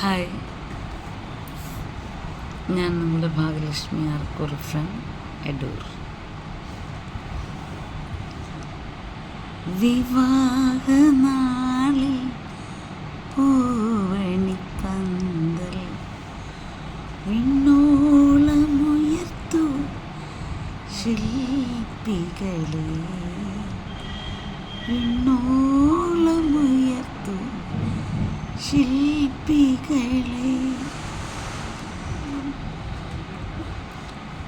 Hi. ഞാൻ നമ്മുടെ Bhagyalakshmi Arkkur from Edoor വിവാഹനാളിൽ പൂവണിപ്പന്തൽ വിണ്ണോളമുയർത്തു ശില്പികളെ. വിണ്ണോളമുയർത്തു ശില്പികളെ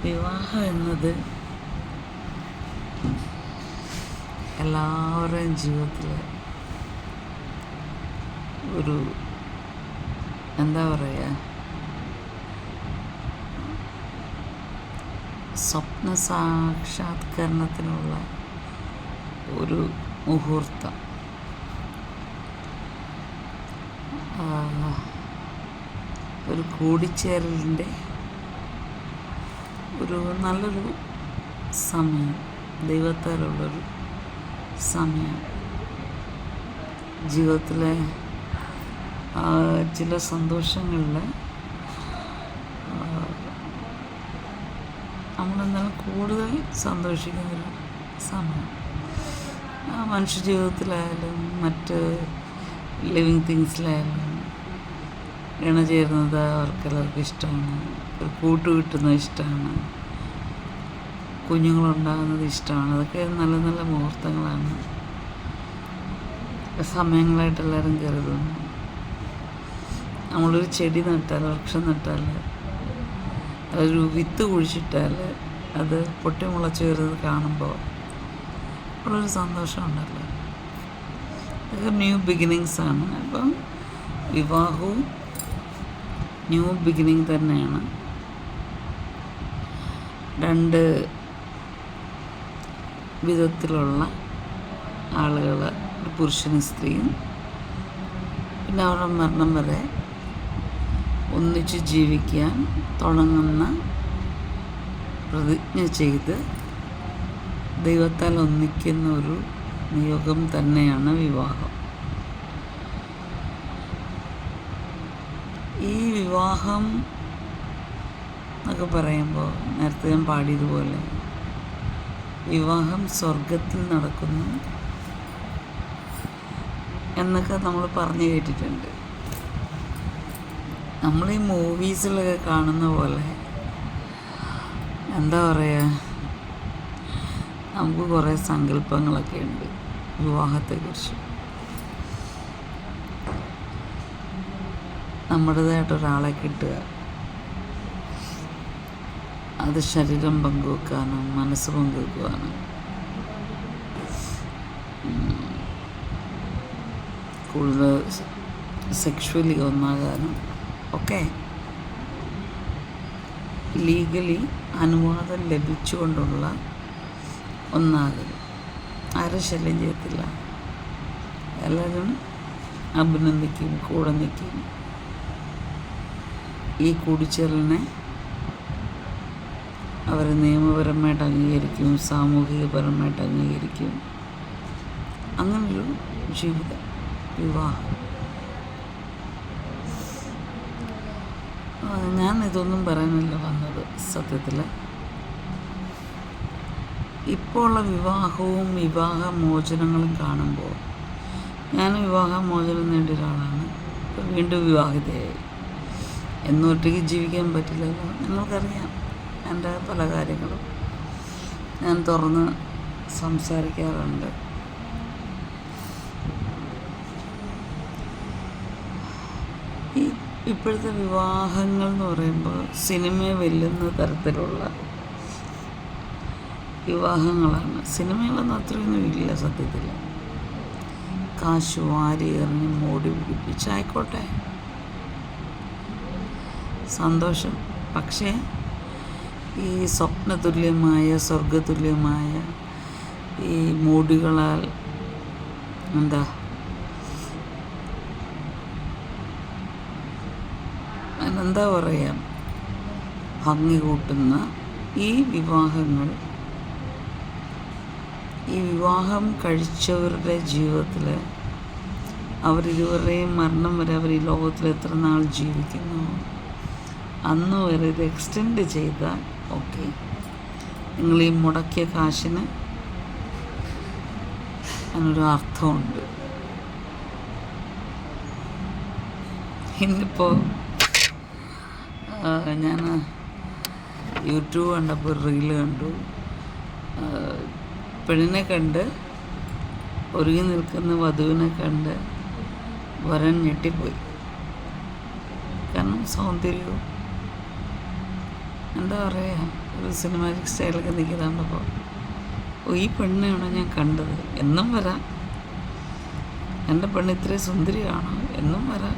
വിവാഹം എന്നത് എല്ലാവരുടെയും ജീവിതത്തിൽ ഒരു എന്താ പറയുക സ്വപ്ന സാക്ഷാത്കരണത്തിനുള്ള ഒരു മുഹൂർത്തം. ഒരു കൂടിച്ചേരലിന്റെ ഒരു നല്ലൊരു സമയം ദൈവത്താലുള്ളൊരു സമയം. ജീവിതത്തിലെ ചില സന്തോഷങ്ങളിൽ നമ്മളെന്നാൽ കൂടുതൽ സന്തോഷിക്കുന്നൊരു സമയം. മനുഷ്യ ജീവിതത്തിലായാലും മറ്റ് ലിവിങ് തിങ്സിലായാലും ഇണചേരുന്നത് അവർക്കെല്ലാവർക്കും ഇഷ്ടമാണ്. ഒരു കൂട്ട് കിട്ടുന്നത് ഇഷ്ടമാണ്. കുഞ്ഞുങ്ങളുണ്ടാകുന്നത് ഇഷ്ടമാണ്. അതൊക്കെ നല്ല നല്ല മുഹൂർത്തങ്ങളാണ്. സമയങ്ങളായിട്ട് എല്ലാവരും കരുതുന്നു. നമ്മളൊരു ചെടി നട്ടാൽ വൃക്ഷം നട്ടാൽ ഒരു വിത്ത് കുഴിച്ചിട്ടാൽ അത് പൊട്ടി മുളച്ച് വരുന്നത് കാണുമ്പോൾ ഉള്ളൊരു സന്തോഷമുണ്ടല്ലോ. ഇതൊക്കെ ന്യൂ ബിഗിനിങ്സ് ആണ് അപ്പം വിവാഹവും ന്യൂ ബിഗിനിങ് തന്നെയാണ്. രണ്ട് വിധത്തിലുള്ള ആളുകൾ പുരുഷനും സ്ത്രീയും. പിന്നെ അവരുടെ മരണം വരെ ഒന്നിച്ച് ജീവിക്കാൻ തുടങ്ങുന്ന പ്രതിജ്ഞ ചെയ്ത് ദൈവത്താൽ ഒന്നിക്കുന്ന ഒരു നിയോഗം തന്നെയാണ് വിവാഹം ഈ വിവാഹം എന്നൊക്കെ പറയുമ്പോൾ നേരത്തെ ഞാൻ പാടിയതുപോലെ വിവാഹം സ്വർഗത്തിൽ നടക്കുന്നു എന്നൊക്കെ നമ്മൾ പറഞ്ഞു കേട്ടിട്ടുണ്ട്. നമ്മൾ ഈ മൂവീസിലൊക്കെ കാണുന്ന പോലെ എന്താ പറയുക നമുക്ക് കുറേ സങ്കല്പങ്ങളൊക്കെ ഉണ്ട് വിവാഹത്തെക്കുറിച്ച്. നമ്മുടേതായിട്ട് ഒരാളെ കിട്ടുക. അത് ശരീരം പങ്കുവെക്കാനും മനസ്സ് പങ്കുവെക്കുവാനും. കൂടുതൽ സെക്ഷുവലി ഒന്നാകാനും. ഒക്കെ ലീഗലി അനുവാദം ലഭിച്ചുകൊണ്ടുള്ള ഒന്നാകൽ ആരും ശല്യം ചെയ്യത്തില്ല. എല്ലാവരും അഭിനന്ദിക്കും കൂടെ നിൽക്കും. ഈ കൂടിച്ചേരലിനെ അവർ നിയമപരമായിട്ട് അംഗീകരിക്കും സാമൂഹികപരമായിട്ട് അംഗീകരിക്കും. അങ്ങനൊരു ജീവിതം വിവാഹം. ഞാൻ ഇതൊന്നും പറയാനല്ല വന്നത് സത്യത്തിൽ ഇപ്പോൾ ഉള്ള വിവാഹവും വിവാഹമോചനങ്ങളും കാണുമ്പോൾ ഞാൻ വിവാഹമോചനം നേടിയ ഒരാളാണ്. വീണ്ടും വിവാഹിതയായി. എന്നും ഒറ്റയ്ക്ക് ജീവിക്കാൻ പറ്റില്ലല്ലോ. നിങ്ങൾക്കറിയാം എന്റെ പല കാര്യങ്ങളും ഞാൻ തുറന്ന് സംസാരിക്കാറുണ്ട്. ഈ ഇപ്പോഴത്തെ വിവാഹങ്ങൾ എന്ന് പറയുമ്പോൾ സിനിമയെ വെല്ലുന്ന തരത്തിലുള്ള വിവാഹങ്ങളാണ്. സിനിമകളൊന്നും അത്രയൊന്നും ഇല്ല സത്യത്തിൽ. കാശ് വാരി എറിഞ്ഞ് മോടി പിടിപ്പിച്ചായിക്കോട്ടെ സന്തോഷം. പക്ഷേ ഈ സ്വപ്നതുല്യമായ സ്വർഗതുല്യമായ ഈ മൂടികളാൽ എന്താ? എന്താ പറയുക ഭംഗി കൂട്ടുന്ന ഈ വിവാഹങ്ങൾ ഈ വിവാഹം കഴിച്ചവരുടെ ജീവിതത്തിൽ അവരിരുവരുടെയും മരണം വരെ അവർ ഈ ലോകത്തിൽ എത്ര നാൾ ജീവിക്കുന്നു? അന്ന് വരെ ഇത് എക്സ്റ്റെൻഡ് ചെയ്താൽ ഓക്കെ നിങ്ങൾ ഈ മുടക്കിയ കാശിന് അതിനൊരു അർത്ഥമുണ്ട്. ഇന്നിപ്പോൾ ഞാൻ യൂട്യൂബ് കണ്ടപ്പോൾ റീൽ കണ്ടു. പെണ്ണിനെ കണ്ട് ഒരുങ്ങി നിൽക്കുന്ന വധുവിനെ കണ്ട് വരൻ ഞെട്ടിപ്പോയി. കാരണം സൗന്ദര്യവും എന്താ പറയുക ഒരു സിനിമാറ്റിക് സ്റ്റൈലൊക്കെ നിൽക്കുന്നുണ്ടപ്പോൾ ഓ ഈ പെണ്ണെയാണ് ഞാൻ കണ്ടത്. എന്നും വരാം. എന്റെ പെണ്ണ് ഇത്രയും സുന്ദരിയാണോ. എന്നും വരാം.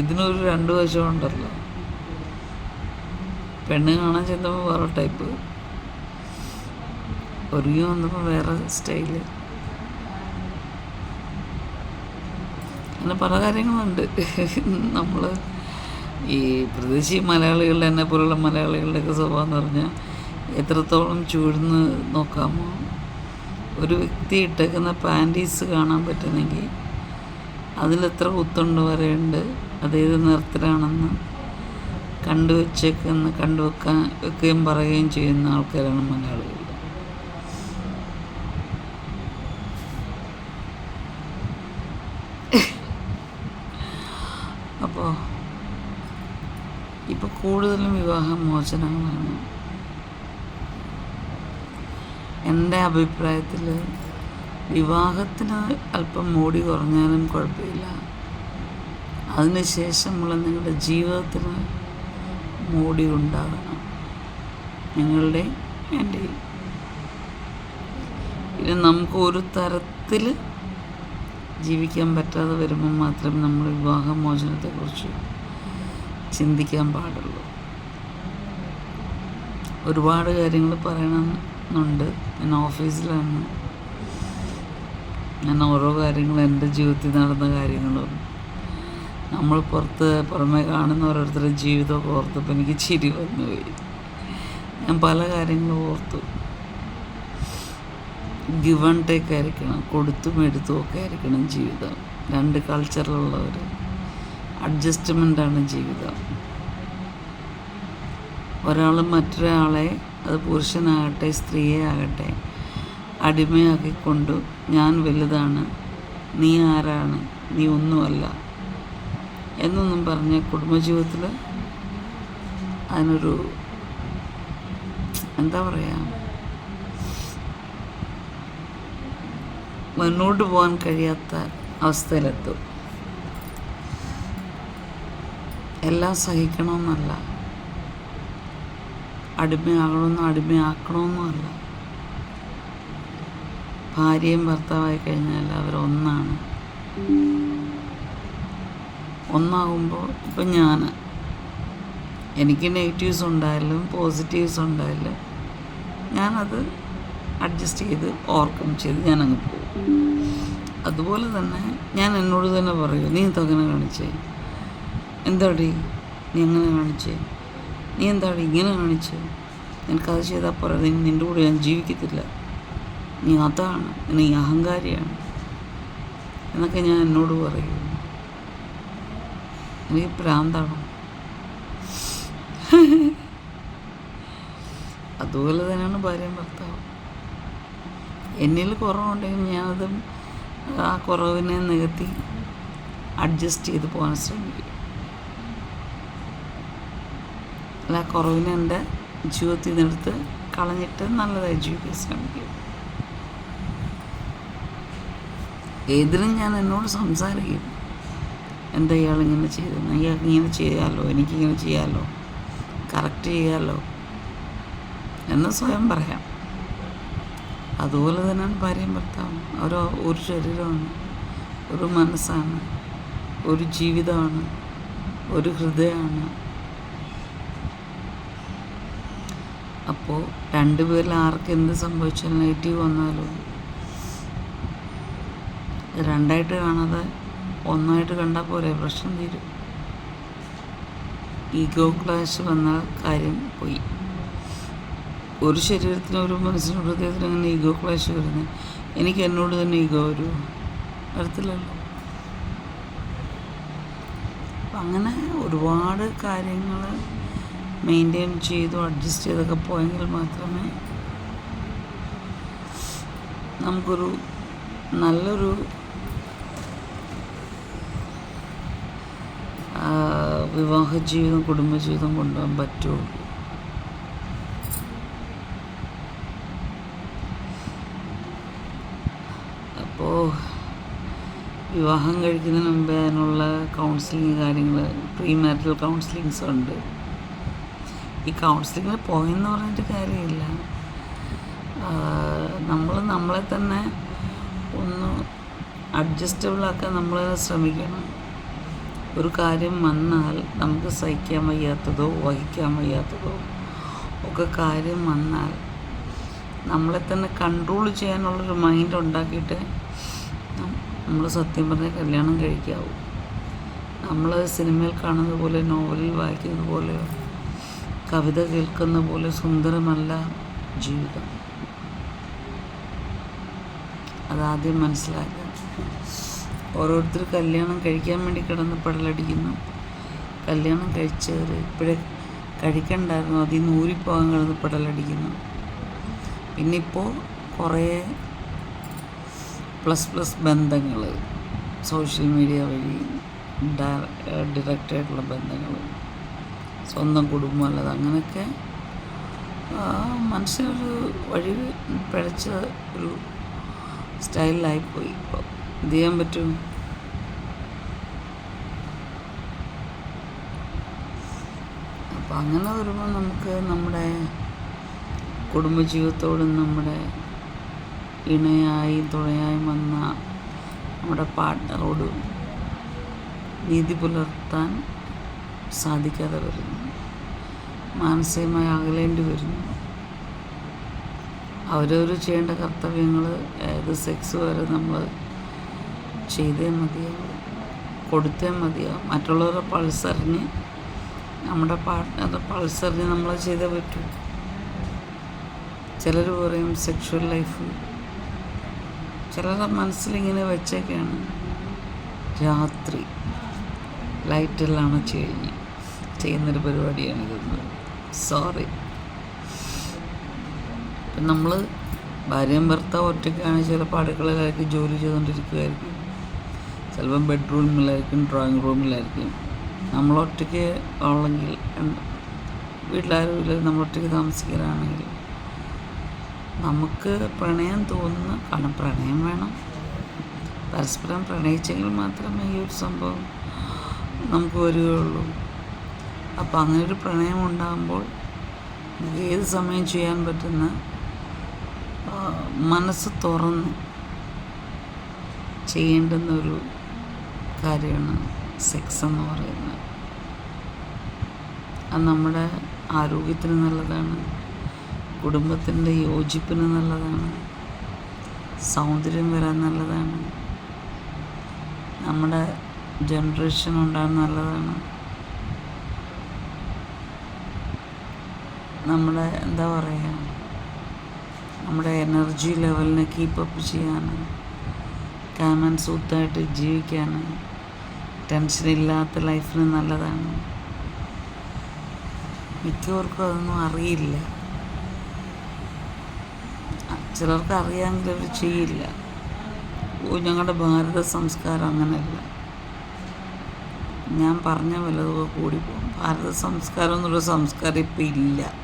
ഇതിനൊരു രണ്ട് വശമുണ്ടല്ലോ പെണ്ണ് കാണാൻ ചെന്നപ്പോൾ വേറെ ടൈപ്പ് ഒരുങ്ങി വന്നപ്പോൾ വേറെ സ്റ്റൈൽ അങ്ങനെ പല കാര്യങ്ങളുണ്ട്. നമ്മൾ ഈ പ്രദേശീയ മലയാളികൾ എന്നെ പോലുള്ള മലയാളികളുടെയൊക്കെ സ്വഭാവം എന്ന് പറഞ്ഞാൽ എത്രത്തോളം ചൂഴ്ന്ന് നോക്കാമോ ഒരു വ്യക്തി ഇട്ടേക്കുന്ന പാന്റീസ് കാണാൻ പറ്റുന്നെങ്കിൽ അതിലെത്ര കുത്തുണ്ട് വരെയുണ്ട് അതേത് നിറത്തിലാണെന്ന് കണ്ടുവച്ചേക്കെന്ന് കണ്ടുവെക്കാൻ വെക്കുകയും പറയുകയും ചെയ്യുന്ന ആൾക്കാരാണ് മലയാളികൾ അപ്പോൾ ഇപ്പോൾ കൂടുതലും വിവാഹ മോചനങ്ങളാണ്. എന്റെ അഭിപ്രായത്തിൽ വിവാഹത്തിന് അല്പം മോടി കുറഞ്ഞാലും കുഴപ്പമില്ല. അതിനുശേഷമുള്ള നിങ്ങളുടെ ജീവിതത്തിന് മോടി ഉണ്ടാകണം. നിങ്ങളുടെ എന്റെ പിന്നെ നമുക്ക് ഒരു തരത്തിൽ ജീവിക്കാൻ പറ്റാതെ വരുമ്പോൾ മാത്രമേ നമ്മൾ വിവാഹമോചനത്തെക്കുറിച്ച് ചിന്തിക്കാൻ പാടുള്ളൂ. ഒരുപാട് കാര്യങ്ങൾ പറയണമെന്നുണ്ട്. ഞാൻ ഓഫീസിലാണ്. ഞാൻ ഓരോ കാര്യങ്ങളും എന്റെ ജീവിതത്തിൽ നടന്ന കാര്യങ്ങളും. നമ്മൾ പുറത്ത് പുറമെ കാണുന്ന ഓരോരുത്തരുടെ ജീവിതമൊക്കെ ഓർത്തപ്പോൾ എനിക്ക് ചിരി വന്നുപോയി ഞാൻ പല കാര്യങ്ങളും ഓർത്തു. ഗിവ് ആൻഡ് ടേക്ക് ആയിരിക്കണം. കൊടുത്തും എടുത്തും ഒക്കെ ആയിരിക്കണം ജീവിതം. രണ്ട് കൾച്ചറിലുള്ളവർ അഡ്ജസ്റ്റ്മെന്റാണ് ജീവിതം. ഒരാൾ മറ്റൊരാളെ അത് പുരുഷനാകട്ടെ സ്ത്രീയെ ആകട്ടെ അടിമയാക്കിക്കൊണ്ട് ഞാൻ വലുതാണ് നീ ആരാണ് നീ ഒന്നുമല്ല എന്നൊന്നും പറഞ്ഞ കുടുംബജീവിതത്തിൽ അതിനൊരു എന്താ പറയുക മുന്നോട്ട് പോകാൻ കഴിയാത്ത അവസ്ഥയിലെത്തും. എല്ലാം സഹിക്കണമെന്നല്ല. അടിമയാകണമെന്നോ അടിമയാക്കണമെന്നല്ല. ഭാര്യയും ഭർത്താവായി കഴിഞ്ഞാൽ അവരൊന്നാണ് ഒന്നാകുമ്പോൾ ഇപ്പം ഞാൻ എനിക്ക് നെഗറ്റീവ്സ് ഉണ്ടായാലും പോസിറ്റീവ്സ് ഉണ്ടായാലും ഞാനത് അഡ്ജസ്റ്റ് ചെയ്ത് ഓവർകം ചെയ്ത് ഞാനങ്ങ് പോകും. അതുപോലെ തന്നെ ഞാൻ എന്നോട് തന്നെ പറയും നീ തകന കാണിച്ചേ? എന്താടി നീ അങ്ങനെ കാണിച്ചേ? നീ എന്താടി ഇങ്ങനെ കാണിച്ചേ? നിനക്കത് ചെയ്താൽ പറയുന്നത് നീ നിന്റെ കൂടെ ഞാൻ ജീവിക്കത്തില്ല. നീ അതാണ്. നീ അഹങ്കാരിയാണ്. എന്നൊക്കെ ഞാൻ എന്നോട് പറയൂ. എനിക്ക് പ്രാന്താണോ അതുപോലെ തന്നെയാണ് ഭാര്യയും ഭർത്താവ്. എന്നിൽ കുറവുണ്ടെങ്കിൽ ഞാനത് ആ കുറവിനെ നികത്തി അഡ്ജസ്റ്റ് ചെയ്ത് പോകാൻ ശ്രമിക്കും. അല്ല കുറവിനെ എന്റെ ജീവിതത്തിൽ നിന്നെടുത്ത് കളഞ്ഞിട്ട് നല്ലതായി ജീവിക്കാൻ ശ്രമിക്കും. ഏതിനും ഞാൻ എന്നോട് സംസാരിക്കും. എന്താ ഇയാൾ ഇങ്ങനെ ചെയ്തെന്ന് ഇയാൾക്ക് ഇങ്ങനെ ചെയ്യാമല്ലോ എനിക്കിങ്ങനെ ചെയ്യാമല്ലോ കറക്റ്റ് ചെയ്യാമല്ലോ എന്ന് സ്വയം പറയാം. അതുപോലെ തന്നെയാണ് ഭാര്യയും ഭർത്താവും. ഓരോ ഒരു ശരീരമാണ് ഒരു മനസ്സാണ് ഒരു ജീവിതമാണ് ഒരു ഹൃദയമാണ്. അപ്പോൾ രണ്ടുപേരിൽ ആർക്ക് എന്ത് സംഭവിച്ചാലും നെഗറ്റീവ് വന്നാലും? രണ്ടായിട്ട് കാണാതെ ഒന്നായിട്ട് കണ്ടാൽ പോരെ പ്രശ്നം തീരും. ഈഗോ ക്ലാഷ് വന്ന കാര്യം പോയി. ഒരു ശരീരത്തിന് ഒരു മനസ്സിന് ഹൃദയത്തിന് അങ്ങനെ ഈഗോ ക്ലാഷ് വരുന്നത് എനിക്ക് എന്നോട് തന്നെ ഈഗോ വരുമോ വരത്തില്ലല്ലോ. അങ്ങനെ ഒരുപാട് കാര്യങ്ങൾ മെയിന്റെയിൻ ചെയ്തു അഡ്ജസ്റ്റ് ചെയ്തൊക്കെ പോയെങ്കിൽ മാത്രമേ നമുക്കൊരു നല്ലൊരു വിവാഹ ജീവിതം കുടുംബജീവിതം കൊണ്ടുപോകാൻ പറ്റുള്ളൂ അപ്പോൾ വിവാഹം കഴിക്കുന്നതിന് മുമ്പേ അതിനുള്ള കൗൺസിലിങ് കാര്യങ്ങൾ പ്രീ മാരിറ്റൽ കൗൺസിലിങ്സ് ഉണ്ട്. ഈ കൗൺസിലിങ്ങിൽ പോയെന്ന് പറഞ്ഞിട്ട് കാര്യമില്ല. നമ്മൾ നമ്മളെ തന്നെ ഒന്ന് അഡ്ജസ്റ്റബിളാക്കാൻ നമ്മൾ ശ്രമിക്കണം. ഒരു കാര്യം വന്നാൽ നമുക്ക് സഹിക്കാൻ വയ്യാത്തതോ വഹിക്കാൻ വയ്യാത്തതോ ഒക്കെ കാര്യം വന്നാൽ നമ്മളെ തന്നെ കൺട്രോൾ ചെയ്യാനുള്ളൊരു മൈൻഡ് ഉണ്ടാക്കിയിട്ട് നമ്മൾ സത്യം പറഞ്ഞ കല്യാണം കഴിക്കാവൂ. നമ്മൾ സിനിമയിൽ കാണുന്നത് പോലെ നോവലിൽ വായിക്കുന്നത് പോലെയോ കവിത കേൾക്കുന്ന പോലെ സുന്ദരമല്ല ജീവിതം. അതാദ്യം മനസ്സിലാക്കുക. ഓരോരുത്തർ കല്യാണം കഴിക്കാൻ വേണ്ടി കിടന്ന് പടലടിക്കുന്നു. കല്യാണം കഴിച്ചവർ ഇപ്പോഴേ കഴിക്കണ്ടായിരുന്നു. അതിൽ നിന്ന് ഊരിപ്പോകാൻ കിടന്ന് പടലടിക്കുന്നു. പിന്നെ ഇപ്പോൾ കുറേ പ്ലസ് പ്ലസ് ബന്ധങ്ങൾ സോഷ്യൽ മീഡിയ വഴി ഡയറക്റ്റായിട്ടുള്ള ബന്ധങ്ങൾ. സ്വന്തം കുടുംബം അല്ലാതെ അങ്ങനെയൊക്കെ മനസ്സിനൊരു വഴി പിഴച്ച ഒരു സ്റ്റൈലിലായിപ്പോയി ഇപ്പോൾ എന്ത് ചെയ്യാൻ പറ്റും? അപ്പം അങ്ങനെ വരുമ്പോൾ നമുക്ക് നമ്മുടെ കുടുംബജീവിതത്തോടും നമ്മുടെ ഇണയായി തുണയായി വന്ന നമ്മുടെ പാർട്ട്ണറോട് നീതി പുലർത്താൻ സാധിക്കാതെ വരുന്നു. മാനസികമായി അകലേണ്ടി വരുന്നു. അവരവർ ചെയ്യേണ്ട കർത്തവ്യങ്ങൾ ഏത് സെക്സ് വരെ നമ്മൾ ചെയ്തേ മതിയാവും കൊടുത്തേ മതിയാവും. മറ്റുള്ളവരുടെ പൾസറിഞ്ഞ് നമ്മുടെ പാർട്ട്ണറുടെ പൾസറിഞ്ഞ് നമ്മൾ ചെയ്തേ പറ്റൂ. ചിലർ പറയും സെക്ഷൽ ലൈഫ് ചിലരുടെ മനസ്സിലിങ്ങനെ വെച്ചൊക്കെയാണ് രാത്രി ലൈറ്റെല്ലാം അണച്ചു കഴിഞ്ഞ് ചെയ്യുന്നൊരു പരിപാടിയാണ് ഇതൊന്നും സോറി ഇപ്പം നമ്മൾ ഭാര്യയും ഭർത്താവ് ഒറ്റയ്ക്കാണ് ചിലപ്പോൾ അടുക്കളയിലായിരിക്കും ജോലി ചെയ്തുകൊണ്ടിരിക്കുമായിരിക്കും ചിലപ്പം ബെഡ്റൂമിലായിരിക്കും ഡ്രോയിങ് റൂമിലായിരിക്കും നമ്മൾ ഒറ്റയ്ക്ക് ഉള്ളെങ്കിൽ വീട്ടിലാരും ഇല്ല നമ്മൾ ഒറ്റയ്ക്ക് താമസിക്കലാണെങ്കിൽ നമുക്ക് പ്രണയം തോന്നുന്ന കാരണം പ്രണയം വേണം. പരസ്പരം പ്രണയിച്ചെങ്കിൽ മാത്രമേ ഈ ഒരു സംഭവം നമുക്ക് വരികയുള്ളൂ. അപ്പോൾ അങ്ങനെ ഒരു പ്രണയം ഉണ്ടാകുമ്പോൾ ഏത് സമയം ചെയ്യാൻ പറ്റുന്ന മനസ്സ് തുറന്ന് ചെയ്യേണ്ടുന്ന ഒരു കാര്യമാണ് സെക്സ് എന്ന് പറയുന്നത്. അത് നമ്മുടെ ആരോഗ്യത്തിന് നല്ലതാണ് കുടുംബത്തിന്റെ യോജിപ്പിന് നല്ലതാണ് സൗന്ദര്യം വരാൻ നല്ലതാണ് നമ്മുടെ ജനറേഷൻ ഉണ്ടാകാൻ നല്ലതാണ്. നമ്മുടെ എന്താ പറയുക നമ്മുടെ എനർജി ലെവലിനെ കീപ്പപ്പ് ചെയ്യാൻ കാമൻ സൂത്തായിട്ട് ജീവിക്കാൻ ടെൻഷൻ ഇല്ലാത്ത ലൈഫിന് നല്ലതാണ്. മിക്കവർക്കും അതൊന്നും അറിയില്ല. ചിലർക്ക് അറിയാമെങ്കിൽ അവർ ചെയ്യില്ല. ഓ ഞങ്ങളുടെ ഭാരത സംസ്കാരം അങ്ങനെയല്ല. ഞാൻ പറഞ്ഞ വല്ലതൊക്കെ കൂടിപ്പോകും ഭാരത സംസ്കാരം എന്നുള്ള സംസ്കാരം ഇപ്പം ഇല്ല.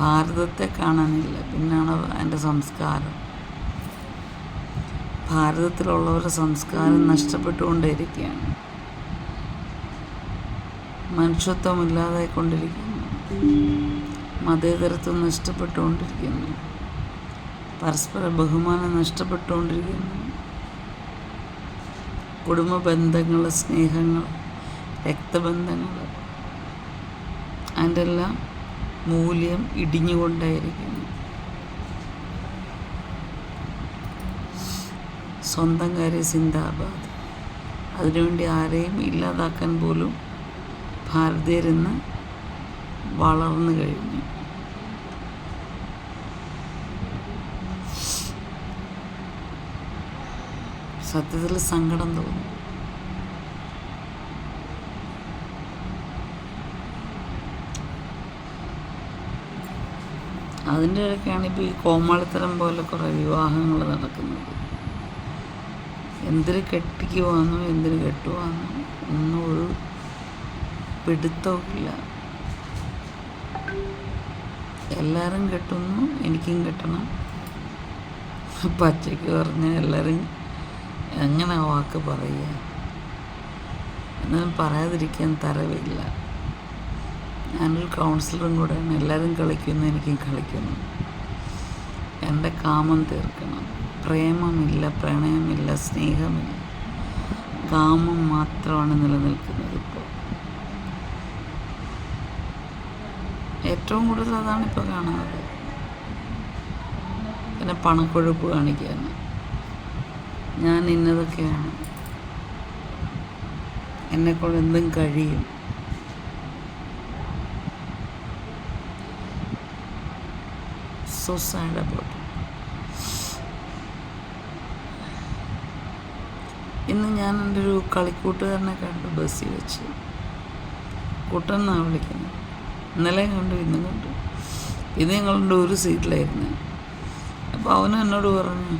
ഭാരതത്തെ കാണാനില്ല. പിന്നാണ് അതിന്റെ സംസ്കാരം. ഭാരതത്തിലുള്ളവരുടെ സംസ്കാരം നഷ്ടപ്പെട്ടുകൊണ്ടേയിരിക്കുകയാണ്. മനുഷ്യത്വം ഇല്ലാതായിക്കൊണ്ടിരിക്കുന്നു മതേതരത്വം നഷ്ടപ്പെട്ടുകൊണ്ടിരിക്കുന്നു. പരസ്പര ബഹുമാനം നഷ്ടപ്പെട്ടുകൊണ്ടിരിക്കുന്നു. കുടുംബ ബന്ധങ്ങൾ സ്നേഹങ്ങൾ രക്തബന്ധങ്ങൾ അതിന്റെ എല്ലാം മൂല്യം ഇടിഞ്ഞുകൊണ്ടേയിരിക്കുന്നു സ്വന്തം കാര്യം സിന്താബാദ് അതിനുവേണ്ടി ആരെയും ഇല്ലാതാക്കാൻ പോലും ഭാരതീയരെന്ന് വളർന്നു കഴിഞ്ഞു. സത്യത്തിൽ സങ്കടം തോന്നുന്നു അതിന്റെ ഇടയ്ക്കാണ് ഇപ്പോൾ ഈ കോമാളിത്തരം പോലെ കുറേ വിവാഹങ്ങൾ നടക്കുന്നത്. എന്തിന് കെട്ടിക്കുവാന്നോ എന്തിന് കെട്ടുവാന്നോ ഒന്നും ഒരു പിടുത്തമില്ല എല്ലാവരും കെട്ടുന്നു എനിക്കും കെട്ടണം. പച്ചയ്ക്ക് പറഞ്ഞ എല്ലാവരും എങ്ങനെ വാക്ക് പറയുക? എന്നാലും പറയാതിരിക്കാൻ തരവില്ല. ഞാനൊരു കൗൺസിലറും കൂടെയാണ് എല്ലാവരും കളിക്കുന്നു എനിക്കും കളിക്കുന്നു. എന്റെ കാമം തീർക്കണം. പ്രേമമില്ല പ്രണയമില്ല സ്നേഹമില്ല. കാമം മാത്രമാണ് നിലനിൽക്കുന്നത് ഇപ്പോൾ. ഏറ്റവും കൂടുതൽ അതാണ് ഇപ്പോൾ കാണുന്നത്. പിന്നെ പണക്കൊഴുപ്പ് കാണിക്കുകയാണ് ഞാൻ ഇന്നതൊക്കെയാണ് എന്നെക്കൊണ്ട് എന്തും കഴിയും. സോ about അബൌട്ട് ഇന്ന് ഞാൻ എന്റെ ഒരു കളിക്കൂട്ടുകാരനെ കണ്ടു ബസ്സിൽ വെച്ച്. കുട്ടനാണ് വിളിക്കുന്നത്? ഇന്നലെ കണ്ടു ഇന്നും കണ്ടു. ഇത് ഞങ്ങളുടെ ഒരു സീറ്റിലായിരുന്നു. അപ്പോൾ അവനും എന്നോട് പറഞ്ഞു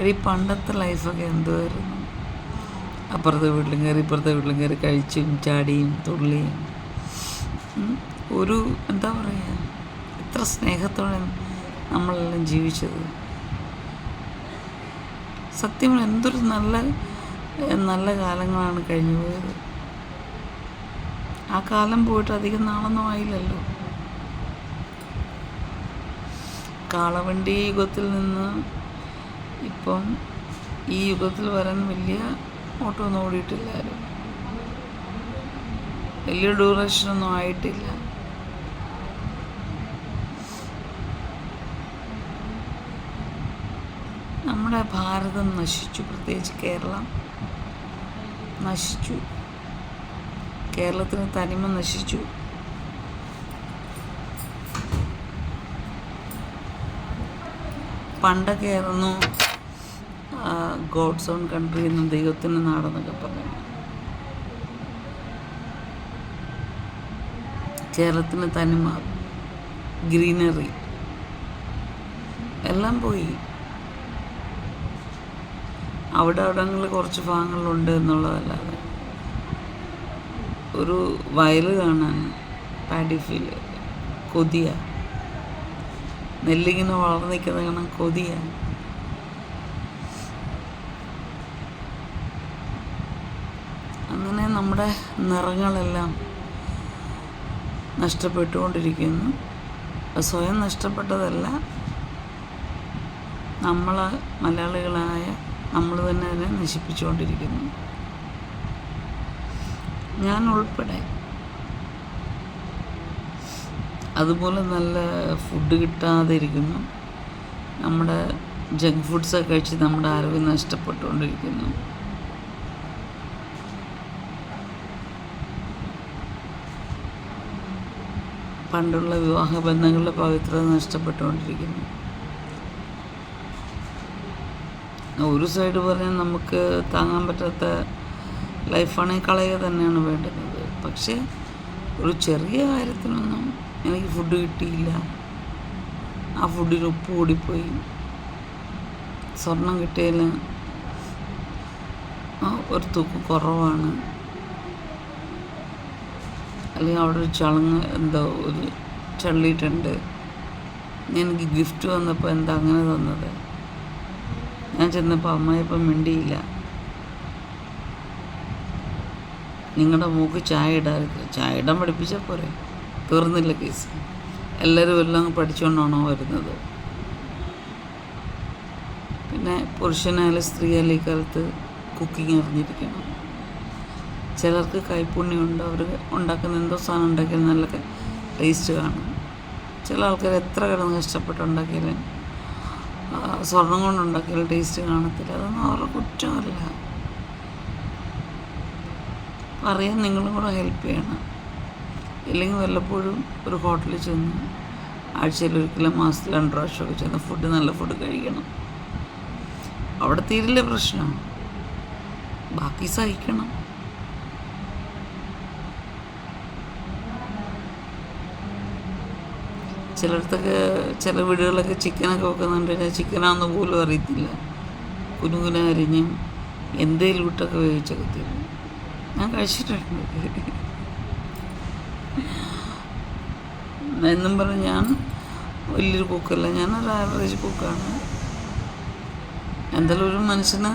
എടി പണ്ടത്തെ ലൈഫൊക്കെ എന്തുമായിരുന്നു അപ്പുറത്തെ വീട്ടിലും കയറി ഇപ്പുറത്തെ വീട്ടിലും കയറി കഴിച്ചും ചാടിയും തുള്ളിയും. ഒരു എന്താ പറയുക എത്ര സ്നേഹത്തോടെ നമ്മളെല്ലാം ജീവിച്ചത്. സത്യം എന്തൊരു നല്ല നല്ല കാലങ്ങളാണ് കഴിഞ്ഞു പോയത്. ആ കാലം പോയിട്ട് അധികം നാളൊന്നും ആയില്ലല്ലോ. കാളവണ്ടി യുഗത്തിൽ നിന്ന് ഇപ്പം ഈ യുഗത്തിൽ വരാൻ വലിയ ഓട്ടോ ഒന്നും ഓടിയിട്ടില്ല വലിയ ഡ്യൂറേഷനൊന്നും ആയിട്ടില്ല. നമ്മുടെ ഭാരതം നശിച്ചു പ്രത്യേകിച്ച് കേരളം നശിച്ചു. കേരളത്തിന് തനിമ നശിച്ചു. പണ്ടൊക്കെ ആയിരുന്നു ഗോഡ്സ് ഓൺ കൺട്രി എന്നും ദൈവത്തിന്റെ നാടെന്നൊക്കെ പറഞ്ഞു കേരളത്തിന് തനിമ ഗ്രീനറി എല്ലാം പോയി. അവിടെ അവിടങ്ങളിൽ കുറച്ച് ഭാഗങ്ങളുണ്ട് എന്നുള്ളതല്ലാതെ ഒരു വയൽ കാണാൻ പാഡി കൊതിയ. നെല്ലിങ്ങനെ വളർന്നു നിൽക്കുന്നത് കാണാൻ കൊതിയ. അങ്ങനെ നമ്മുടെ നിറങ്ങളെല്ലാം നഷ്ടപ്പെട്ടുകൊണ്ടിരിക്കുന്നു. സ്വയം നഷ്ടപ്പെട്ടതല്ല നമ്മൾ മലയാളികളായ നമ്മൾ തന്നെ അതിനെ നശിപ്പിച്ചുകൊണ്ടിരിക്കുന്നു. ഞാൻ ഉൾപ്പെടെ അതുപോലെ നല്ല ഫുഡ് കിട്ടാതെ ഇരിക്കുന്നു നമ്മുടെ ജങ്ക് ഫുഡ്സൊക്കെ കഴിച്ച് നമ്മുടെ ആരോഗ്യം നഷ്ടപ്പെട്ടുകൊണ്ടിരിക്കുന്നു. പണ്ടുള്ള വിവാഹ ബന്ധങ്ങളുടെ പവിത്രത നഷ്ടപ്പെട്ടുകൊണ്ടിരിക്കുന്നു. ഒരു സൈഡ് പറഞ്ഞാൽ നമുക്ക് താങ്ങാൻ പറ്റാത്ത ലൈഫാണെങ്കിൽ കളയുക തന്നെയാണ് വേണ്ടത്. പക്ഷേ ഒരു ചെറിയ കാര്യത്തിനൊന്നും എനിക്ക് ഫുഡ് കിട്ടിയില്ല. ആ ഫുഡിൽ ഉപ്പ് കൂടിപ്പോയി. സ്വർണം കിട്ടിയതിൽ ഒരു തൂക്ക് കുറവാണ്. അല്ലെങ്കിൽ അവിടെ ഒരു ചളങ്ങ് എന്തോ ഒരു ചള്ളിയിട്ടുണ്ട്. എനിക്ക് ഗിഫ്റ്റ് വന്നപ്പോൾ എന്താ അങ്ങനെ തന്നത്? ഞാൻ ചെന്നപ്പോൾ അമ്മായിപ്പം മിണ്ടിയില്ല. നിങ്ങളുടെ മൂക്ക് ചായ ഇടാറില്ല ചായ ഇടാൻ പഠിപ്പിച്ചാൽ പോരെ? തീർന്നില്ല കേസ്. എല്ലാവരും എല്ലാം പഠിച്ചുകൊണ്ടാണോ വരുന്നത്. പിന്നെ പുരുഷനായാലും സ്ത്രീയായാലും ഈ കാലത്ത് കുക്കിംഗ് അറിഞ്ഞിരിക്കണം. ചിലർക്ക് കൈപ്പുണ്യമുണ്ട് അവർ ഉണ്ടാക്കുന്ന എന്തോ സാധനം ഉണ്ടാക്കിയാൽ നല്ല ടേസ്റ്റ് കാണും. ചില ആൾക്കാർ എത്ര കിടന്ന് കഷ്ടപ്പെട്ടുണ്ടാക്കിയാലും സ്വർണം കൊണ്ടുണ്ടാക്കിയാൽ ടേസ്റ്റ് കാണത്തില്ല. അതൊന്നും അവരുടെ കുറ്റമല്ല. അറിയാൻ നിങ്ങളും കൂടെ ഹെൽപ്പ് ചെയ്യണം. ഇല്ലെങ്കിൽ വല്ലപ്പോഴും ഒരു ഹോട്ടലിൽ ചെന്ന് ആഴ്ചയിൽ ഒരിക്കലും മാസത്തിൽ രണ്ട് പ്രാവശ്യമൊക്കെ ചെന്ന് ഫുഡ് നല്ല ഫുഡ് കഴിക്കണം. അവിടെ തീരില്ല പ്രശ്നം? ബാക്കി സഹിക്കണം. ചിലയിടത്തൊക്കെ ചില വീടുകളിലൊക്കെ ചിക്കനൊക്കെ വെക്കുന്നുണ്ട്. ഞാൻ ചിക്കനാന്ന് പോലും അറിയത്തില്ല. കുനുകുന അരിഞ്ഞും എന്തേലും ഇട്ടൊക്കെ വേവിച്ചൊക്കെ തരും ഞാൻ കഴിച്ചിട്ടുണ്ട്. എന്നും പറഞ്ഞ് ഞാൻ വലിയൊരു കുക്കല്ല. ഞാനൊരു ആവറേജ് കുക്കാണ്. എന്തായാലും ഒരു മനുഷ്യന്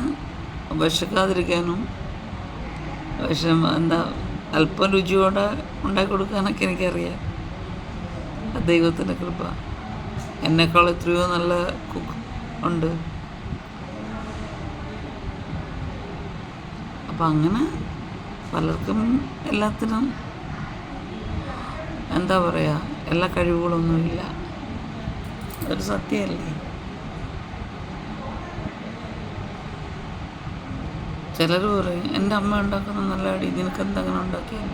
വിശക്കാതിരിക്കാനും വിഷം എന്താ അല്പം രുചിയോടെ ഉണ്ടാക്കി കൊടുക്കാനൊക്കെ എനിക്കറിയാം. ദൈവത്തിന്റെ കൃപ. എന്നെക്കാൾ എത്രയോ നല്ല കുക്ക് ഉണ്ട്. അപ്പം അങ്ങനെ പലർക്കും എല്ലാത്തിനും എന്താ പറയുക എല്ലാ കഴിവുകളൊന്നുമില്ല അതൊരു സത്യമല്ലേ? ചിലർ പറയും എന്റെ അമ്മ ഉണ്ടാക്കുന്ന നല്ല അടി നിനക്ക് എന്തെങ്കിലും ഉണ്ടാക്കിയാൽ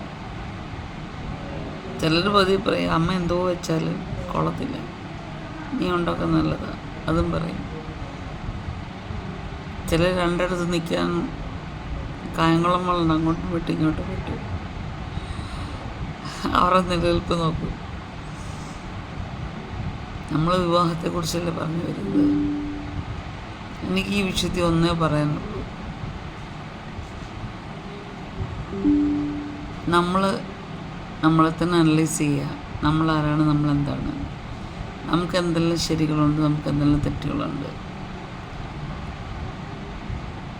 ചിലർ പതി പറയും അമ്മ എന്തോ വെച്ചാൽ കൊള്ളത്തില്ല. നീ ഉണ്ടൊക്കെ നല്ലതാണ് അതും പറയും. ചിലർ രണ്ടിടത്ത് നിൽക്കാൻ കായംകുളം വെള്ളം അങ്ങോട്ടും വിട്ട് ഇങ്ങോട്ടും വിട്ടു. അവരുടെ നിലനിൽപ്പ് നോക്കും. നമ്മൾ വിവാഹത്തെക്കുറിച്ചല്ലേ പറഞ്ഞു വരുന്നത്? എനിക്ക് ഈ വിഷയത്തിൽ ഒന്നേ പറയാനുള്ളൂ. നമ്മൾ നമ്മളെ തന്നെ അനലൈസ് ചെയ്യുക. നമ്മൾ ആരാണ് നമ്മൾ എന്താണ് നമുക്ക് എന്തെല്ലാം ശരികളുണ്ട് നമുക്ക് എന്തെല്ലാം തെറ്റുകളുണ്ട്?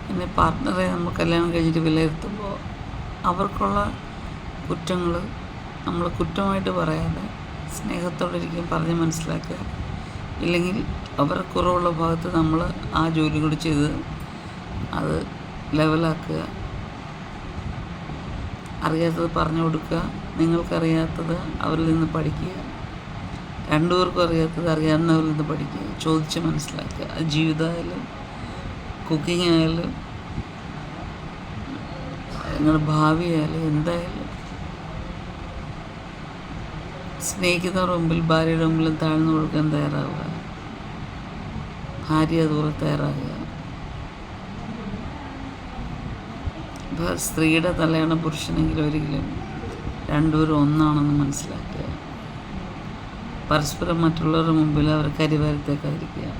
പിന്നെ പാർട്ട്ണറെ നമ്മൾ കല്യാണം കഴിഞ്ഞിട്ട് വിലയിരുത്തുമ്പോൾ അവർക്കുള്ള കുറ്റങ്ങൾ നമ്മൾ കുറ്റമായിട്ട് പറയാതെ സ്നേഹത്തോടെ ഇരിക്കും പറഞ്ഞ് മനസ്സിലാക്കുക. ഇല്ലെങ്കിൽ അവരുടെ കുറവുള്ള ഭാഗത്ത് നമ്മൾ ആ ജോലി കൂടി ചെയ്ത് അത് ലെവലാക്കുക അറിയാത്തത് പറഞ്ഞു കൊടുക്കുക. നിങ്ങൾക്കറിയാത്തത് അവരിൽ നിന്ന് പഠിക്കുക. രണ്ടുപേർക്കും അറിയാത്തത് അറിയാവുന്നവരിൽ നിന്ന് പഠിക്കുക. ചോദിച്ച് മനസ്സിലാക്കുക. ജീവിതമായാലും കുക്കിംഗ് ആയാലും നിങ്ങളുടെ ഭാവിയായാലും എന്തായാലും. സ്നേഹിക്കുന്നവരുടെ മുമ്പിൽ ഭാര്യയുടെ മുമ്പിലും താഴ്ന്നു കൊടുക്കാൻ തയ്യാറാവുക. ഭാര്യ അതുപോലെ തയ്യാറാകുക. സ്ത്രീയുടെ തലയാണ് പുരുഷനെങ്കിൽ ഒരിക്കലും രണ്ടുപേരും ഒന്നാണെന്ന് മനസ്സിലാക്കുക. പരസ്പരം മറ്റുള്ളവരുടെ മുമ്പിൽ അവർ നിങ്ങൾ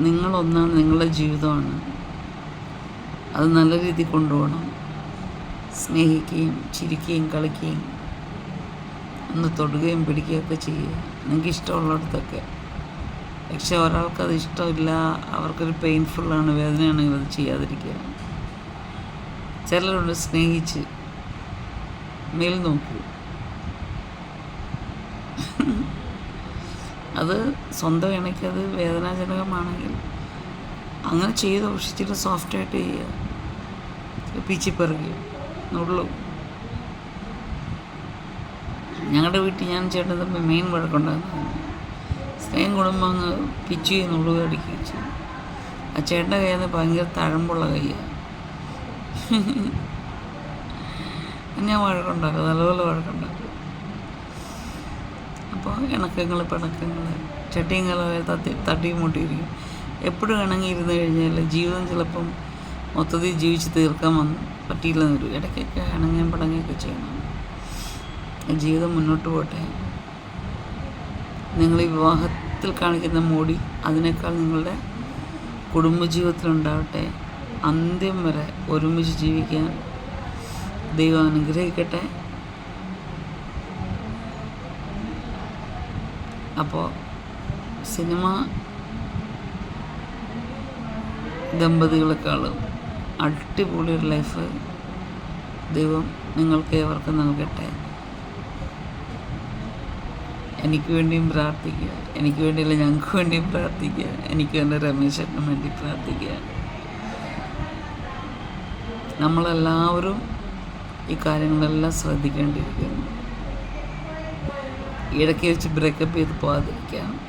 നിങ്ങളൊന്നാണ് നിങ്ങളുടെ ജീവിതമാണ്. അത് നല്ല രീതിയിൽ കൊണ്ടുപോകണം. സ്നേഹിക്കുകയും ചിരിക്കുകയും കളിക്കുകയും ഒന്ന് തൊടുകയും പിടിക്കുകയൊക്കെ ചെയ്യുക. നിങ്ങൾക്ക് ഇഷ്ടമുള്ളിടത്തൊക്കെ. പക്ഷെ ഒരാൾക്കത് ഇഷ്ടമില്ല അവർക്കൊരു പെയിൻഫുള്ളാണ് വേദനയാണെങ്കിൽ അത് ചെയ്യാതിരിക്കുക. ചിലരുണ്ട് സ്നേഹിച്ച് മേൽ നോക്കൂ. അത് സ്വന്തം ഇണയ്ക്ക് അത് വേദനാജനകമാണെങ്കിൽ അങ്ങനെ ചെയ്ത് ഇച്ചിരി സോഫ്റ്റായിട്ട് ചെയ്യുക. പിച്ചിപ്പിറക്കി നുള്ളു. ഞങ്ങളുടെ വീട്ടിൽ ഞാൻ ചേട്ടൻ തമ്മിൽ മെയിൻ വഴക്കുണ്ടായിരുന്നു സ്നേഹം കുടുംബം അങ്ങ് പിച്ചു നുള്ളുക അടിക്കുകയും ചെയ്യും. ആ ചേട്ടന്റെ കയ്യിൽ നിന്ന് ഭയങ്കര തഴമ്പുള്ള കയ്യാണ് ഞാൻ വഴക്കുണ്ടാക്കും നല്ലപോലെ വഴക്കുണ്ടാക്കും. അപ്പോൾ ഇണക്കങ്ങൾ പിണക്കങ്ങൾ ചട്ടിയും കലവെ തട്ടി തട്ടിയും മുട്ടിയിരിക്കും. എപ്പോഴും ഇണങ്ങിയിരുന്ന് കഴിഞ്ഞാൽ ജീവിതം ചിലപ്പം മൊത്തത്തിൽ ജീവിച്ച് തീർക്കാൻ വന്ന് പറ്റിയില്ലെന്ന് വരും ഇടയ്ക്കൊക്കെ ഇണങ്ങുകയും പിണങ്ങുകയൊക്കെ ചെയ്യണം. ജീവിതം മുന്നോട്ട് പോട്ടെ നിങ്ങൾ ഈ വിവാഹത്തിൽ കാണിക്കുന്ന മോടി അതിനേക്കാൾ നിങ്ങളുടെ കുടുംബജീവിതത്തിലുണ്ടാവട്ടെ. അന്ത്യം വരെ ഒരുമിച്ച് ജീവിക്കാൻ ദൈവം അനുഗ്രഹിക്കട്ടെ. അപ്പോൾ സിനിമ ദമ്പതികളെക്കാളും അടിപൊളി ഒരു ലൈഫ് ദൈവം നിങ്ങൾക്ക് ഏവർക്കും നൽകട്ടെ. എനിക്ക് വേണ്ടിയും പ്രാർത്ഥിക്കുക. എനിക്ക് വേണ്ടിയല്ല ഞങ്ങൾക്ക് വേണ്ടിയും പ്രാർത്ഥിക്കുക. എനിക്ക് എന്റെ രമേശനും വേണ്ടി പ്രാർത്ഥിക്കുക. നമ്മളെല്ലാവരും ഈ കാര്യങ്ങളെല്ലാം ശ്രദ്ധിക്കേണ്ടിയിരിക്കുന്നു. ഇടയ്ക്ക് വെച്ച് ബ്രേക്കപ്പ് ചെയ്ത് പോകാതിരിക്കാൻ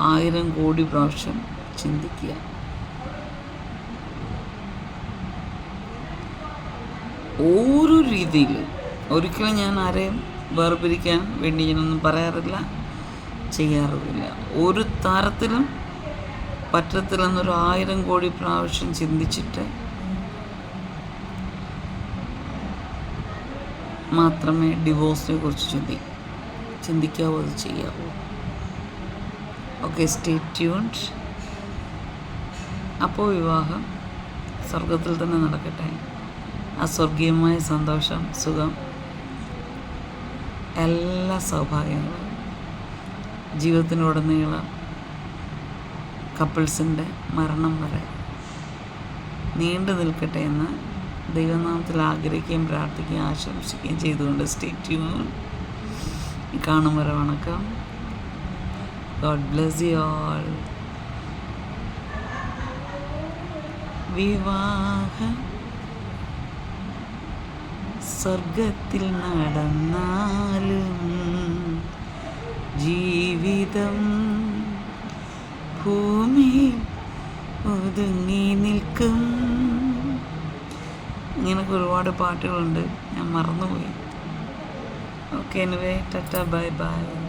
ആയിരം കോടി പ്രാവശ്യം ചിന്തിക്കുക. ഓരോ രീതിയിൽ ഒരിക്കലും ഞാൻ ആരെയും വേർപിരിക്കാൻ വേണ്ടി ഞാനൊന്നും പറയാറില്ല ചെയ്യാറുമില്ല. ഒരു തരത്തിലും പറ്റത്തില്ലെന്നൊരു ആയിരം കോടി പ്രാവശ്യം ചിന്തിച്ചിട്ട് മാത്രമേ ഡിവോഴ്സിനെ കുറിച്ച് ചിന്തി ചിന്തിക്കാവോ അത് ചെയ്യാവോ. ഓക്കെ സ്റ്റേ ട്യൂൺഡ് അപ്പോൾ വിവാഹം സ്വർഗത്തിൽ തന്നെ നടക്കട്ടെ. ആ സ്വർഗീയമായ സന്തോഷം സുഖം എല്ലാ സൗഭാഗ്യങ്ങളും ജീവിതത്തിനുടനീളം കപ്പിൾസിന്റെ മരണം വരെ നീണ്ടു നിൽക്കട്ടെ എന്ന് ദൈവനാമത്തിൽ ആഗ്രഹിക്കുകയും പ്രാർത്ഥിക്കുകയും ആശംസിക്കുകയും ചെയ്തുകൊണ്ട് സ്റ്റേറ്റ് ട്യൂൺ കാണും വരെ വണക്കം. ഗോഡ് ബ്ലെസ് യു ആൾ വിവാഹ സ്വർഗത്തിൽ നടന്നാലും ജീവിതം ഭൂമിയിൽ ഒതുങ്ങി നിൽക്കും. ഇങ്ങനൊക്കെ ഒരുപാട് പാട്ടുകളുണ്ട്. ഞാൻ മറന്നുപോയി. Okay anyway tata bye bye.